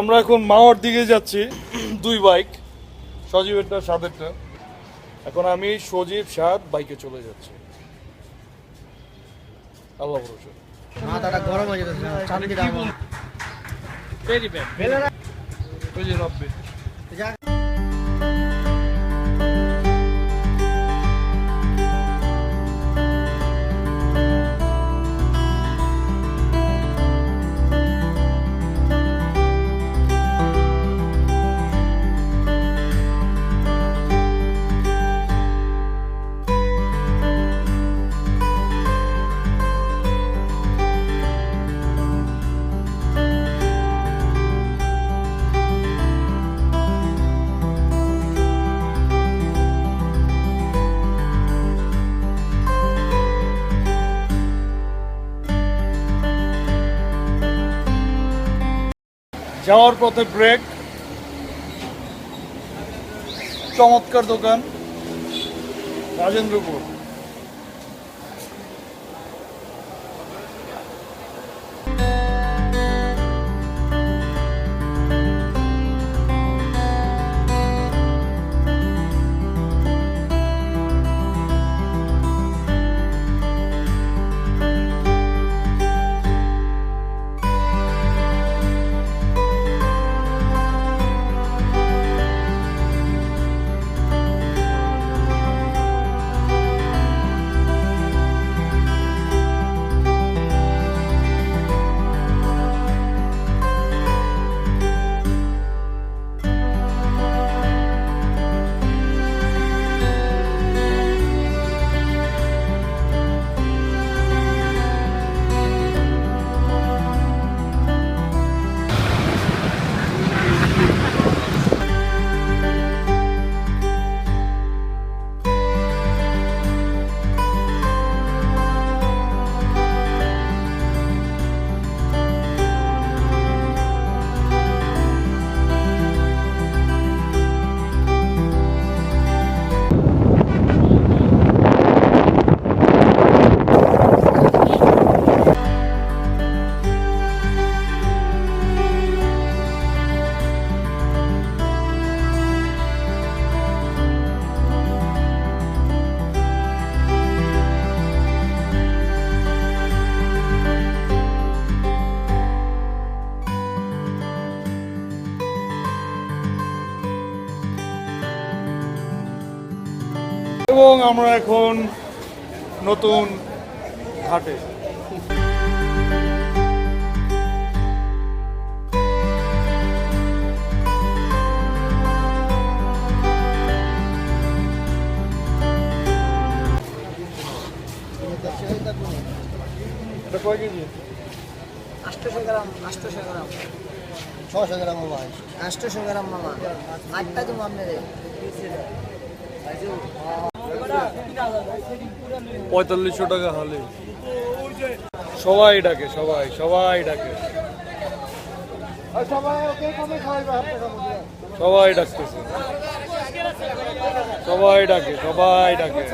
আমরা এখন মাওয়ার দিকে যাচ্ছি। দুই বাইক সজীবেরটা সাদেরটা। এখন আমি সজীব সাদ বাইকে চলে যাচ্ছি। আল্লাহ ভরসা। মাথাটা গরম হয়ে যেতেছে ভেরি ব্যাড যে যাওয়ার পথে ব্রেক। চমৎকার দোকান। রাজেন্দ্রপুর। আমরা এখন নতুন ঘাটে। এটা কয় কেজি? আষ্টশো গ্রাম আষ্টশো গ্রাম। ছশো গ্রাম ভাই আষ্টশো গ্রাম মামা। আটটা তো তুমি আপনাদের পঁয়তাল্লিশশো টাকা হলে। সবাই ডাকে, সবাই সবাই ডাকে। সবাই ডাকতেছে। সবাই ডাকে সবাই ডাকে।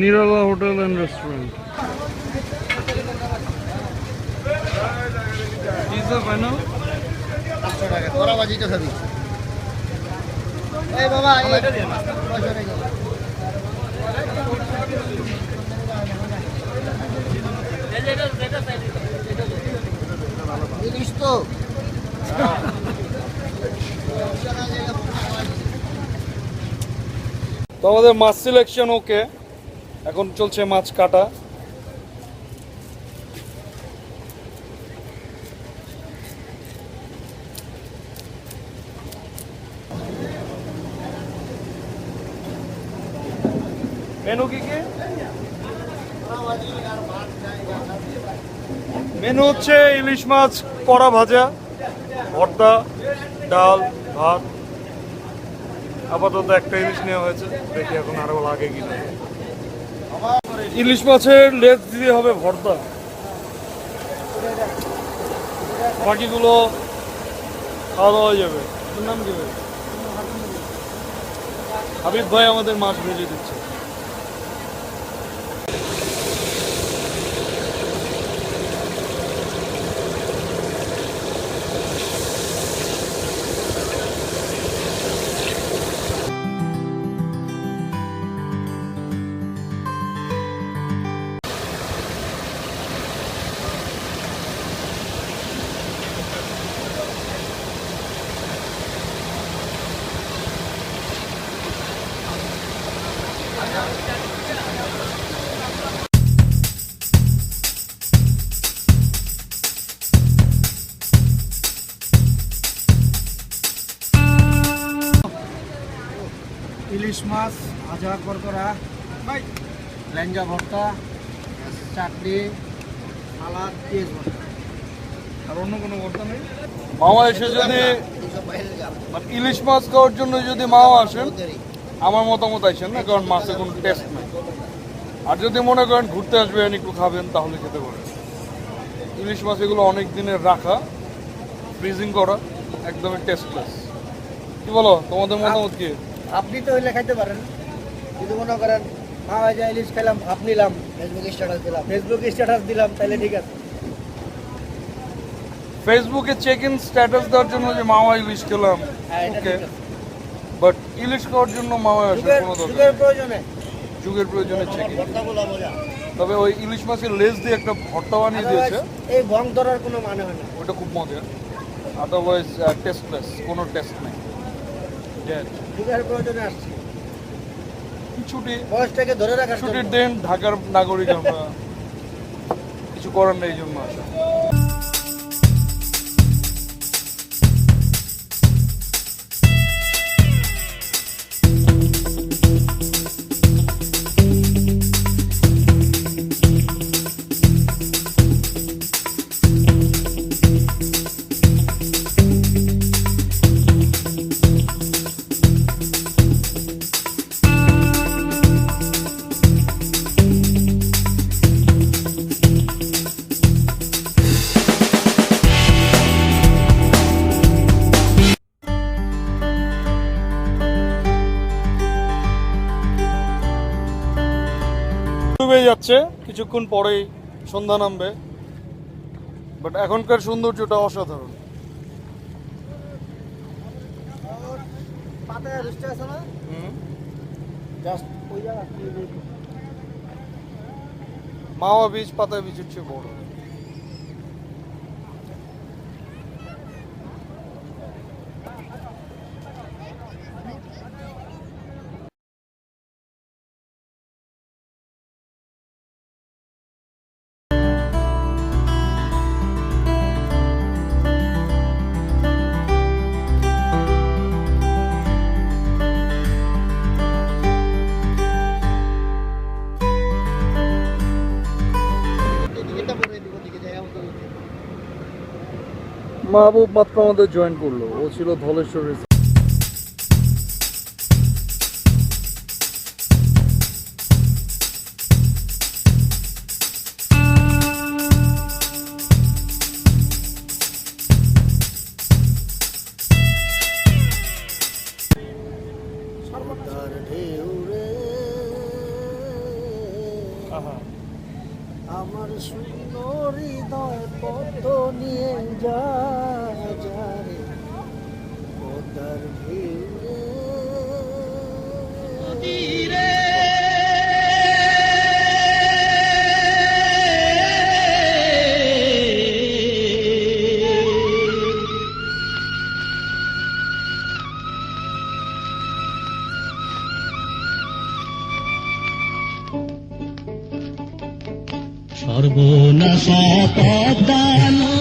নিরালা হোটেল অ্যান্ড রেস্টুরেন্ট। টাকা তোরা খাবি এই। বাবা তো। আমাদের মাছ সিলেকশন ওকে এখন চলছে মাছ কাটা মেনু কি কি মেনু হচ্ছে ইলিশ মাছ, কড়া ভাজা, ভর্তা, ডাল, ভাত। আপাতত একটা ইলিশ নেওয়া হয়েছে, দেখি এখন আরও লাগে কিনা। ইলিশ মাছের লেজ দিতে হবে ভর্তা। বাকিগুলো খাওয়া দাওয়া যাবে। নাম কি হাবিব ভাই আমাদের মাছ ভেজে দিচ্ছে। মাছ, ভাজা করকরা ল্যাঞ্জা ভর্তা, চাটনি, সালাদ, পেঁয়াজ ভর্তা। আর অন্য কোনো ভর্তা নেই? মামা এসে যদি মানে ইলিশ মাছ খাওয়ার জন্য যদি মামা আসেন, আমার মতামত আসেন না, কারণ মাছের কোনো টেস্ট নেই। আর যদি মনে করেন ঘুরতে আসবেন একটু খাবেন, তাহলে খেতে পারেন। ইলিশ মাছ এগুলো অনেক দিনের রাখা ফ্রিজিং করা, একদমই টেস্টলেস কি বলো, তোমাদের মতামত কি? আপনি তো হইলে খাইতে পারেন। যদি মনে করেন মা ভাজা ইলিশ খেলাম ভাপ নিলাম ফেসবুক স্ট্যাটাস দিলাম। ফেসবুকে স্ট্যাটাস দিলাম তাহলে ঠিক আছে। ফেসবুকে চেক ইন স্ট্যাটাস দেওয়ার জন্য যে মামা ইলিশ খেলাম হ্যাঁ ওকে বাট ইলিশ খাওয়ার জন্য মামা আসার কোনো দরকার যুগের প্রয়োজনে। যুগের প্রয়োজনে চেক ইন তবে ওই ইলিশ মাছের লেজ দিয়ে একটা ভর্তা বানিয়ে দিয়েছে। এই বং ধরার কোনো মানে হয় না। ওটা খুব মজার। আদারওয়াইজ টেস্টলেস কোনো টেস্ট নেই. প্রয়োজনে আসছি। ছুটি বয়সটাকে ধরে রাখার ছুটির দিন ঢাকার নাগরিক আমরা। কিছু করার নেই জন্য আসা যাচ্ছে কিছুক্ষণ পরেই সন্ধ্যা নামবে। বাট এখনকার সৌন্দর্যটা অসাধারণ। মাওয়া বীজ পাতা বীজ চেয়ে বড়। মাহবুব মাত্র আমাদের জয়েন করল। ও ছিল ধলেশ্বরের সর্বনাশা পদ্মা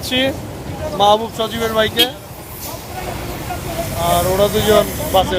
যাচ্ছি মাহবুব সজীবের বাইকে। আর ওরা দুজন বাসে